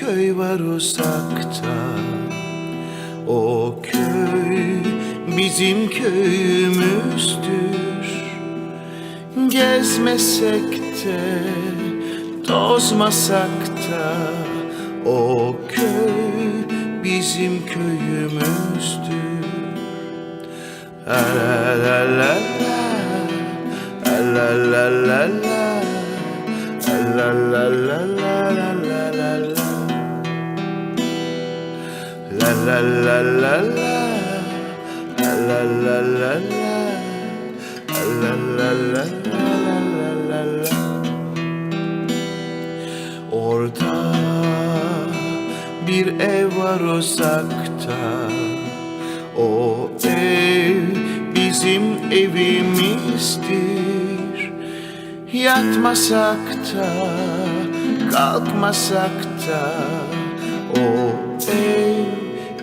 köy var uzakta O köy bizim köyümüzdür Gezmesek de tozmasak da O köy bizim köyümüzdür La la la la la La la la la la La la la la La la la la la La la la la la La la Orada bir ev var uzakta. O ev bizim evimizdir. Yatmasak da kalkmasak da O ev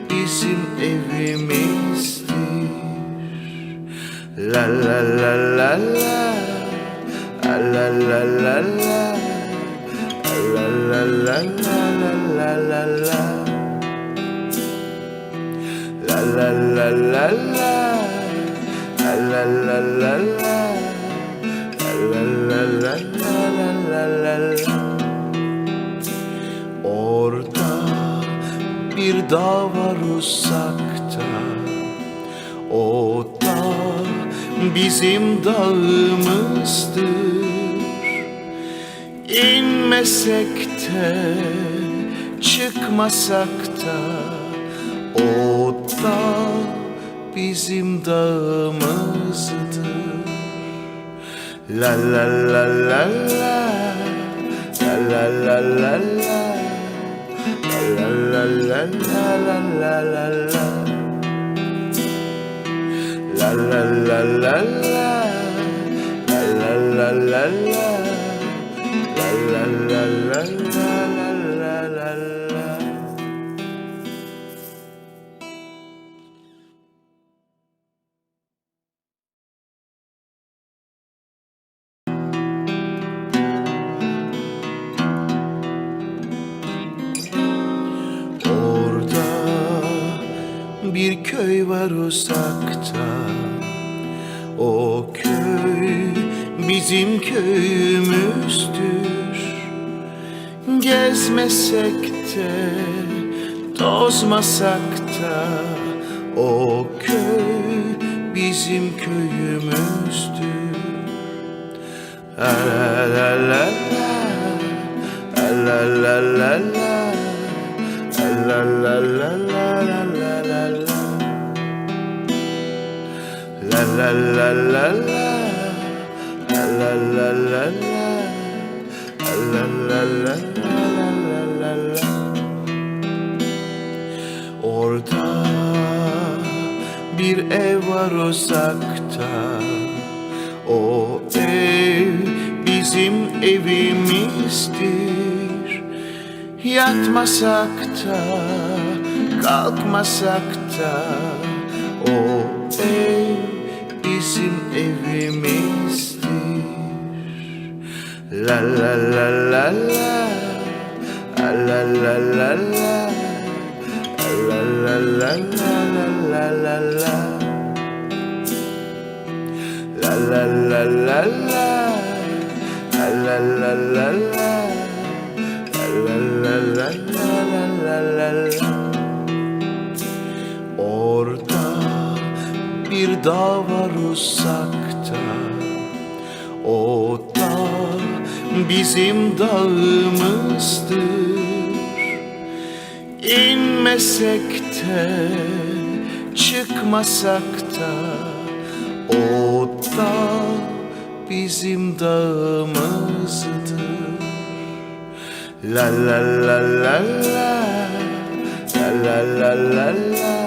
bizim evimizdir La la la la la La la la la la La la la la la la la la La la la la la La la la la la La la la la Orada bir dağ var O dağ bizim dağımızdır İnmesek de çıkmasak da O dağ bizim dağımızdır la la la la La la la la la La la la la la la la la La la la la la La la la la la La la la la la Orada bir köy var uzakta O köy bizim köyümüzdür Gezmesek de tozmasak da O köy bizim köyümüzdür La la la la La la la la la La la la la la la la Orada bir ev var uzakta. O ev bizim evimizdir. Yatmasak da kalkmasak da O ev bizim evimizdir La la la la la La la la la la La la la la la la la la La la la la la La la la la la La uzakta. O dağ bizim dağımızdır. İnmesek de çıkmasak da O dağ bizim dağımızdır. La la La la la la la La la la